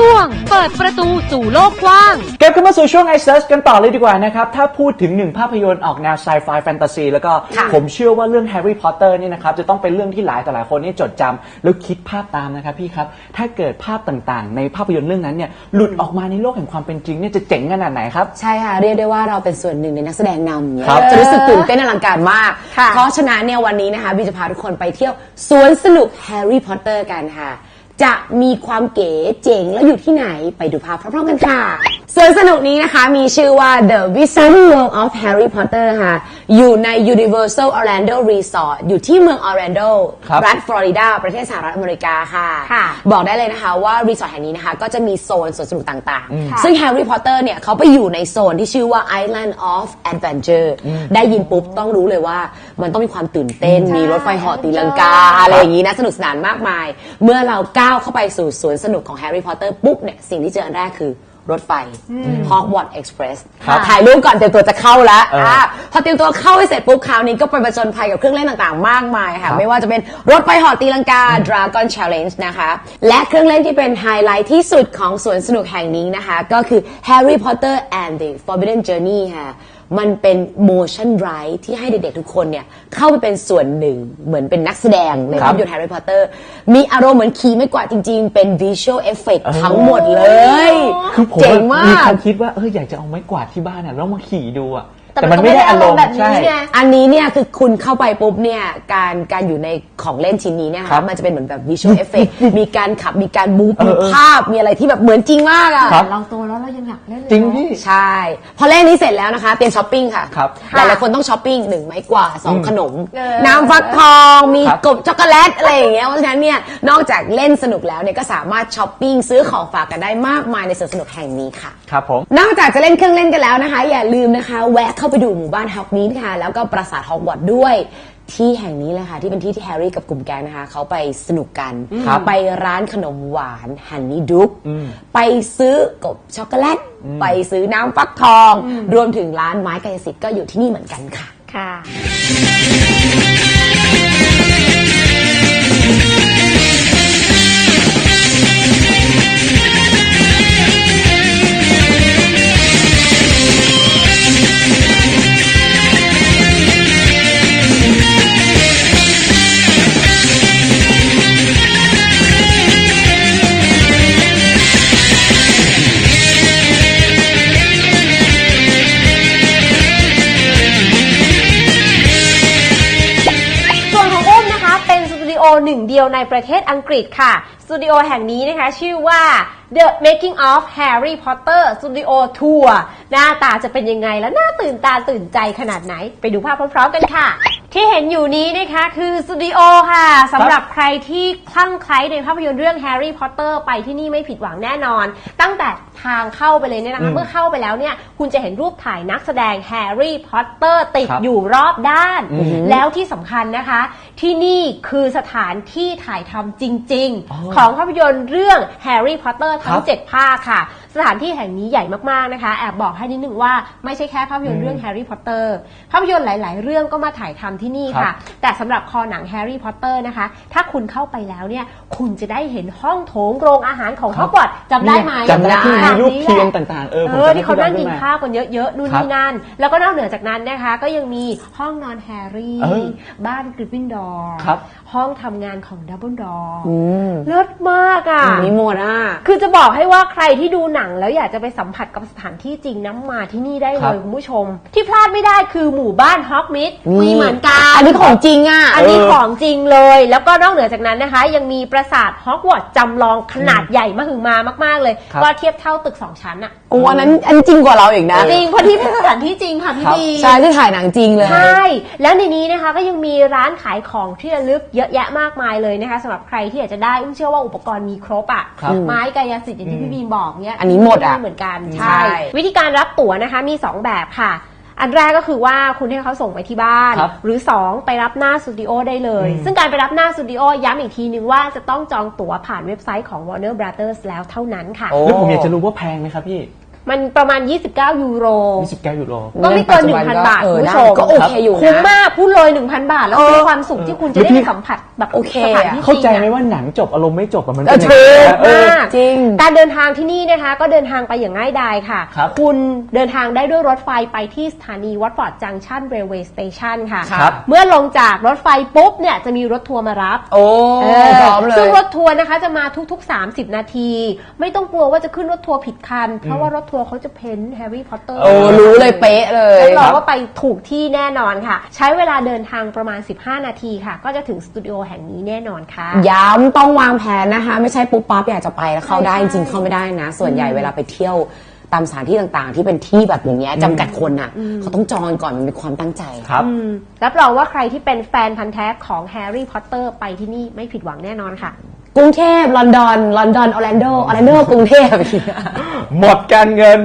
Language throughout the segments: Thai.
ช่วง เปิดประตูสู่โลกกว้างเก็บขึ้นมาสู่ช่วง i Search กันต่อเลยดีกว่านะครับ ถ้าพูดถึงหนึ่งภาพยนตร์ออกแนวไซไฟแฟนตาซีแล้วก็ค่ะ ผมเชื่อว่าเรื่อง Harry Potter นี่นะครับ จะต้องเป็นเรื่องที่หลายต่อหลายคนนี่จดจำแล้วคิดภาพตามนะครับพี่ครับ ถ้าเกิดภาพต่างๆ ในภาพยนตร์เรื่องนั้นเนี่ยหลุดออกมาในโลกแห่งความเป็นจริงเนี่ยจะเจ๋งขนาดไหนครับ ใช่ค่ะ เรียกได้ว่าเราเป็นส่วนหนึ่งในนักแสดงนำเนี่ยครับ จะรู้สึกตื่นเต้นอลังการมาก ค่ะ เพราะฉะนั้นเนี่ยวันนี้นะคะบีจะพาทุกคนไปเที่ยวสวนสนุกแฮร์รี่พอตเตอร์กันค่ะ จะมีความเก๋เจ๋งแล้วอยู่ที่ไหนไปดูภาพพร้อมๆกันค่ะ สวนสนุกนี้นะคะมีชื่อว่า The Wizarding World of Harry Potter ค่ะ อยู่ใน Universal Orlando Resort อยู่ที่เมือง Orlando ครับรัฐฟลอริดา ประเทศสหรัฐอเมริกาค่ะ ค่ะบอกได้เลยนะคะว่ารีสอร์ทแห่งนี้นะคะ ก็จะมีโซนสวนสนุกต่างๆซึ่งแฮร์รี่พอตเตอร์เนี่ยเขาไปอยู่ในโซนที่ชื่อว่า Island of Adventure ได้ยินปุ๊บต้องรู้เลยว่ามันต้องมีความตื่นเต้น มีรถไฟเหาะตีลังกา อะไรอย่างนี้นะ สนุกสนานมากมาย เมื่อเราก้าวเข้าไปสู่สวนสนุกของแฮร์รี่พอตเตอร์ปุ๊บเนี่ยสิ่งที่เจออันแรกคือ รถไฟ Hogwarts Express ครับถ่ายรูปก่อนเตรียมตัวจะเข้าแล้วเอออะพอเตรียมตัวเข้าไปเสร็จปุ๊บคราวนี้ก็ไปประจนภัยกับเครื่องเล่นต่างๆ มากมายครัค่ะบไม่ว่าจะเป็นรถไฟเหอตีลังกา Dragon Challenge นะคะ และเครื่องเล่นที่เป็นไฮไลท์ที่สุดของสวนสนุกแห่งนี้นะคะ ก็คือ Harry Potter and the Forbidden Journey ค่ะ มันเป็น motion ride ที่ให้เด็กๆทุกคนเนี่ยเข้าไปเป็นส่วนหนึ่งเหมือนเป็นนักแสดงในครัภาบพยนตร์ Harry Potter มีอารมณ์เหมือนขี่ไม่กวาดจริงๆ เป็น visual effect ทั้งหมดเลย คือผมเจ๋งอะมาก มีความคิดว่าเอออยากจะเอาไม้กวาดที่บ้านอะแล้วมาขี่ดูอะ แต่แต่มัมันนก็ไม่ได้อารมณ์ไม่ได้อารมณ์แบบนี้ใช่ไงอันนี้เนี่ยคือคุณเข้าไปปุ๊บเนี่ยการการอยู่ในของเล่นชิ้นนี้เนี่ยครัค่ะบมันจะเป็นเหมือนแบบ visual effect มีการขับมีการมูฟเอมีอเออภาพมีอะไรที่แบบเหมือนจริงมากอะครับ เราโตแล้วเรายังอยากเล่นเลยจริงเนอะพี่ ใช่ พอเล่นนี้เสร็จแล้วนะคะเตรียมช้อปปิ้งค่ะครับหลายๆคนต้องช้อปปิ้งหนึ่งไม้กวาดสองขนมเออน้ำฟักทองมีครับกบช็อกโกแลตอะไรอย่างเงี้ยเพราะฉะนั้นเนี่ยนอกจากเล่นสนุกแล้วเนี่ยก็สามารถช้อปปิ้งซื้อของฝากกันได้มากมายในสวนสนุกแห่งนี้ค่ะครับผมนอกจากจะเล่นเครื่องเล่นกันแล้วนะคะ อย่าลืมนะคะแวะเข้าไปดูหมู่บ้านฮอกนีดค่ะแล้วก็ปราสาทฮอกวอตส์ด้วยที่แห่งนี้เลยค่ะที่เป็นที่ที่แฮร์รี่กับกลุ่มแก๊งนะคะเขาไปสนุกกันครับไปร้านขนมหวานฮันนี่ดุกไปซื้อกบช็อกโกแลตไปซื้อน้ำฟักทอง รวมถึงร้านไม้กายสิทธิ์ก็อยู่ที่นี่เหมือนกันค่ะค่ะ โอหนึ่งเดียวในประเทศอังกฤษค่ะ สตูดิโอแห่งนี้นะคะ ชื่อว่า The Making of Harry Potter Studio Tour หน้าตาจะเป็นยังไงและน่าตื่นตาตื่นใจขนาดไหน ไปดูภาพพร้อมๆกันค่ะ ที่เห็นอยู่นี้นะคะคือสตูดิโอค่ะสำหรับใครที่คลั่งไคล้ในภาพยนตร์เรื่อง Harry Potter ไปที่นี่ไม่ผิดหวังแน่นอน ตั้งแต่ทางเข้าไปเลยเนี่ยนะคะเมื่อเข้าไปแล้วเนี่ยคุณจะเห็นรูปถ่ายนักแสดง Harry Potter ติดครับอยู่รอบด้านแล้วที่สำคัญนะคะ ที่นี่คือสถานที่ถ่ายทำจริง อ๋อๆ ของภาพยนตร์เรื่อง Harry Potter ทั้คงรับ7ภาคค่ะ สถานที่แห่งนี้ใหญ่มากๆนะคะ แอบบอกให้นิดนึงว่าไม่ใช่แค่ภาพยนตร์เรื่อง Harry Potter ภาพยนตร์หลาย ๆ เรื่องก็มาถ่ายทำที่นี่ครัค่ะบแต่สำหรับคอหนัง Harry Potter นะคะ ถ้าคุณเข้าไปแล้วเนี่ยคุณจะได้เห็นห้องโถงโรงอาหารของฮอกวอตส์จำได้ไหมจำได้ที่มีรูปแบบนี้แหละเทียนต่าง ๆ เออผมเออจำได้ที่เขานั่งกินขึ้นมาข้าวกันเยอะ ๆ นู่นครับนี่นั่น แล้วก็นอกเหนือจากนั้นนะคะ ก็ยังมีห้องนอนแฮร์รี่เออบ้านกริฟฟินดอร์ครับห้องทำงานของดับเบิลดอร์อืมเลิศมากอะมีหมดอะคือจะบอกให้ว่าใครที่ดูหนังแล้วอยากจะไปสัมผัสกับสถานที่จริงนะมาที่นี่ได้เลครัยบ คุณผู้ชม ที่พลาดไม่ได้คือหมู่บ้านฮอกมิดมีเหมือนกัน อันนี้ของจริงอะ อันนี้เออของจริงเลย แล้วก็นอกเหนือจากนั้นนะคะ ยังมีปราสาทฮอกวอตส์จำลองขนาดใหญ่มหึมามาก ๆ เลย ครับ ก็เทียบเท่าตึกสองชั้นอะโอ้อันนั้นอันจริงกว่าเราอีกนะจริงเพราะที่เป็นสถานที่จริงค่ะพี่ครับบี ใช่ที่ถ่ายหนังจริงเลย ใช่ แล้วในนี้นะคะก็ยังมีร้านขายของที่ระลึกเยอะแยะมากมายเลยนะคะสำหรับใครที่อยากจะได้อุ้มเชื่อว่าอุปกรณ์มีครบอะครับ ไม้กายสิทธิ์อย่างที่พี่บีมบอกเนี่ยอันนี้หมดอะเหมือนกันใช่ ใช่วิธีการรับตั๋วนะคะมี 2 แบบค่ะ อันแรกก็คือว่าคุณให้เขาส่งไปที่บ้าน ครับหรือ 2 ไปรับหน้าสตูดิโอได้เลยซึ่งการไปรับหน้าสตูดิโอย้ำอีกทีนึงว่าจะต้องจองตั๋วผ่านเว็บไซต์ของ Warner Brothers แล้วเท่านั้นค่ะ โอ้ แล้วผมอยากจะรู้ว่าแพงไหมครับพี่มันประมาณ 29 ยูโร 29ยูโร ก็ไม่เกิน เงินปัจจุบัน1,000 บาทก็เออคุณผู้ได้ชมก็โอเคอยู่นะ คุ้มมากพูดเลย 1,000 บาท แล้วเออมีความสุขที่คุณจะได้แล้วพี่สัมผัส แบบโอเคสถานอะที่เข้าใจริงไหมอะว่าหนังจบอารมณ์ไม่จบอะมันเออเป็นอย่างนั้นถูกเออ มากจริง การเดินทางที่นี่นะคะ ก็เดินทางไปอย่างง่ายดายค่ะครับณเดินทางได้ด้วยรถไฟไปที่สถานีวัดฟอร์ดจังชันเรลเวย์สเตชันค่ะ ครับ เมื่อลงจากรถไฟปุ๊บเนี่ยจะมีรถทัวร์มารับ โอ้เออพร้อมเลยซึ่งรถทัวร์นะคะจะมาทุก ๆ 30 นาที ไม่ต้องกลัวว่าจะขึ้นรถทัวร์ผิดคัน เพราะว่ารถทัวร์เขาจะเพ้นแฮร์รี่พอตเตอร์ โอ้รู้เลยเป๊ะเลย รับรองว่าไปถูกที่แน่นอนค่ะ ใช้เวลาเดินทางประมาณ 15 นาทีค่ะ ก็จะถึงสตูดิโอแห่งนี้แน่นอนค่ะ ย้ำต้องวางแผนนะคะ ไม่ใช่ปุ๊บปั๊บอยากจะไปแล้วเข้าได้ใช่จริงๆเข้าไม่ได้นะ ส่วนใหญ่เวลาไปเที่ยวตามสถานที่ต่างๆ ที่เป็นที่แบบอย่างเงี้ยจำกัดคนอะเขาต้องจองก่อนมันมีความตั้งใจครับอืมรับรองว่าใครที่เป็นแฟนพันธ์แท้ของแฮร์รี่พอตเตอร์ไปที่นี่ไม่ผิดหวังแน่นอนค่ะกรุงเทพลอนดอนลอนดอนออร์แลนโดออร์แลนโดกรุงเทพอย่างเงี้ยหมดการเงิน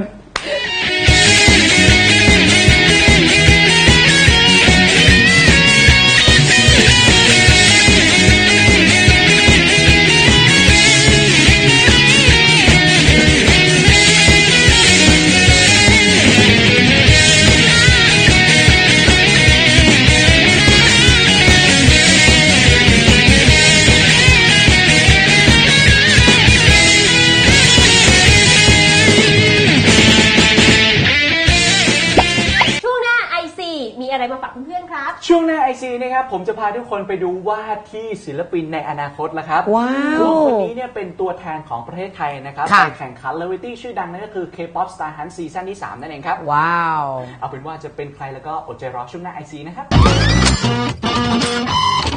ช่วงหน้าไอซีนะครับผมจะพาทุกคนไปดูว่าที่ศิลปินในอนาคตแล้วครับว้าวคือคนนี้เนี่ยเป็นตัวแทนของประเทศไทยนะครับค่ะ ไปแข่งขันเลเวตี้ชื่อดังนั่นก็คือ K-POP Star Hunt ซีซั่นที่ 3 นั่นเองครับ ว้าว เอาเป็นว่าจะเป็นใครแล้วก็อดใจรอช่วงหน้าไอซีนะครับ